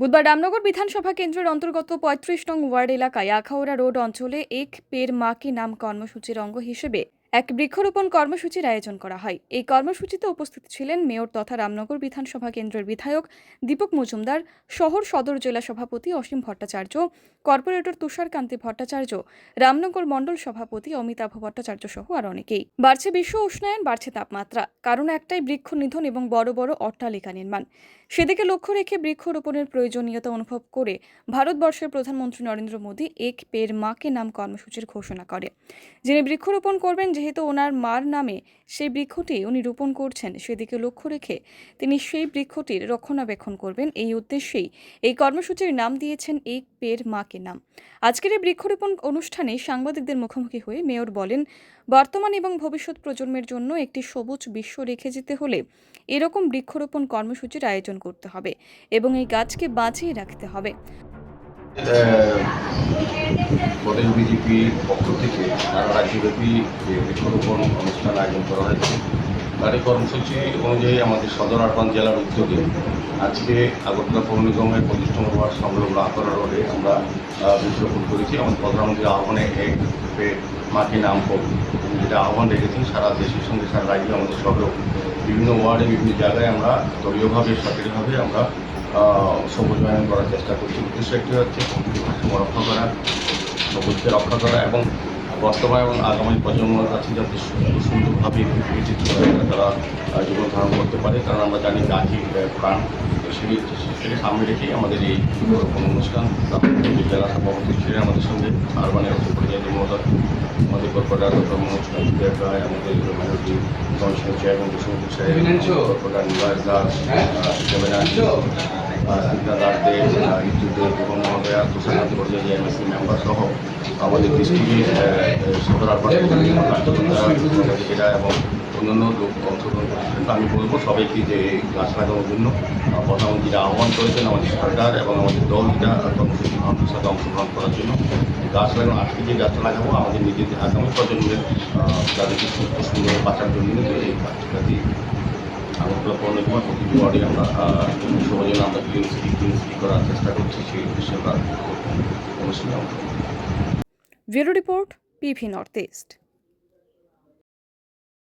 বুধবার রামনগর বিধানসভা কেন্দ্রের অন্তর্গত পঁয়ত্রিশ নং ওয়ার্ড এলাকায় আখাউড়া রোড অঞ্চলে এক পের মাকে নাম কর্মসূচির অঙ্গ হিসেবে এক বৃক্ষরোপণ কর্মসূচির আয়োজন করা হয়। এই কর্মসূচিতে উপস্থিত ছিলেন মেয়র তথা রামনগর বিধানসভা কেন্দ্রের বিধায়ক দীপক মজুমদার, শহর সদর জেলা সভাপতি অসীম ভট্টাচার্য, কর্পোরেটর তুষারকান্তি ভট্টাচার্য, রামনগর মণ্ডল সভাপতি অমিতাভ ভট্টাচার্য সহ আর অনেকেই। বাড়ছে বিশ্ব উষ্ণায়ন, বাড়ছে তাপমাত্রা। কারণ একটাই বৃক্ষ নিধন এবং বড় বড় অট্টালিকা নির্মাণ। সেদিকে লক্ষ্য রেখে বৃক্ষরোপণের প্রয়োজনীয়তা অনুভব করে ভারতবর্ষের প্রধানমন্ত্রী নরেন্দ্র মোদী এক পের মাকে নাম কর্মসূচির ঘোষণা করে। যিনি বৃক্ষরোপণ করবেন যেহেতু ওনার মার নামে সেই বৃক্ষটি উনি রোপণ করছেন, সেদিকে লক্ষ্য রেখে তিনি সেই বৃক্ষটির রক্ষণাবেক্ষণ করবেন। এই উদ্দেশ্যেই এই কর্মসূচির নাম দিয়েছেন এক পের মাকে নাম। আজকের এই বৃক্ষরোপণ অনুষ্ঠানে সাংবাদিকদের মুখোমুখি হয়ে মেয়র বলেন, বর্তমান এবং ভবিষ্যৎ প্রজন্মের জন্য একটি সবুজ বিশ্ব রেখে যেতে হলে এরকম বৃক্ষরোপণ কর্মসূচির আয়োজন করতে হবে এবং এই গাছকে বাঁচিয়ে রাখতে হবে। প্রদেশ বিজেপির পক্ষ থেকে সারা রাজ্যব্যাপী যে বৃক্ষরোপণ অনুষ্ঠান আয়োজন করা হয়েছে তার এই কর্মসূচি অনুযায়ী আমাদের সদর আরবান জেলার উদ্যোগে আজকে আগরতলা পৌর নিগমের প্রতিষ্ঠান ওয়ার্ড সংলগ্ন আকরা রোডে আমরা বৃক্ষরোপণ করেছি আমাদের প্রধানমন্ত্রীর আহ্বানে এক পে মাকে নাম হোক যেটা আহ্বান রেখেছেন সারা দেশের সঙ্গে সারা রাজ্যে আমাদের শহরেও বিভিন্ন ওয়ার্ডে বিভিন্ন জায়গায় আমরা দলীয়ভাবে সক্রিয়ভাবে আমরা সবুজায়ন করার চেষ্টা করছি। উদ্দেশ্য একটি হচ্ছে রক্ষা করা সবুজকে রক্ষা করা এবং বর্তমান এবং আগামী প্রজন্মের কাছে যাতে সুন্দর সুন্দরভাবে তারা জীবন ধারণ করতে পারে। কারণ আমরা জানি গাছই প্রাণ তো সেই সেটাকে সামনে রেখেই আমাদের এই অনুষ্ঠান। জেলা সভাপতি ছিলেন আমাদের সঙ্গে আরবানের মহোদয় আমাদের কর্পোরেটর ডক্টর মনোজ কান্তি রায় আমাদের মাইনরিটি কমিশনের চেয়ারম্যান বসুমতী সাহেব কর্পোরেটর নিবাস দাস দাস দে ইন্দ্রদেব এবং মহোদয়া পর্যায়ে যে এমএসসি মেম্বার সহ আমাদের ডিস্ট্রিক্টের সদর জেলা এবং অন্যান্য লোক অংশগ্রহণ করেছিলেন আমি বলব সবাইকে যে গাছ লাগানোর জন্য আহ, প্রধানমন্ত্রী আহ্বান করেছেন আমাদের সরকার এবং আমাদের দল যেটা কর্মসূচি সাথে অংশগ্রহণ করার জন্য। গাছ লাগানো আজকে যে গাছ লাগাবো আমাদের নিজেদের আগামী প্রজন্মের তাদেরকে সুস্থ সুন্দর বাঁচার জন্য এই গাছটা দিয়ে আগরতলা পৌর নিগমের প্রতিটি ওয়ার্ডে আমরা আমরা সিটি করার চেষ্টা করছি সেই উদ্দেশ্যে আমরা অনুষ্ঠানে। Bureau report PV north east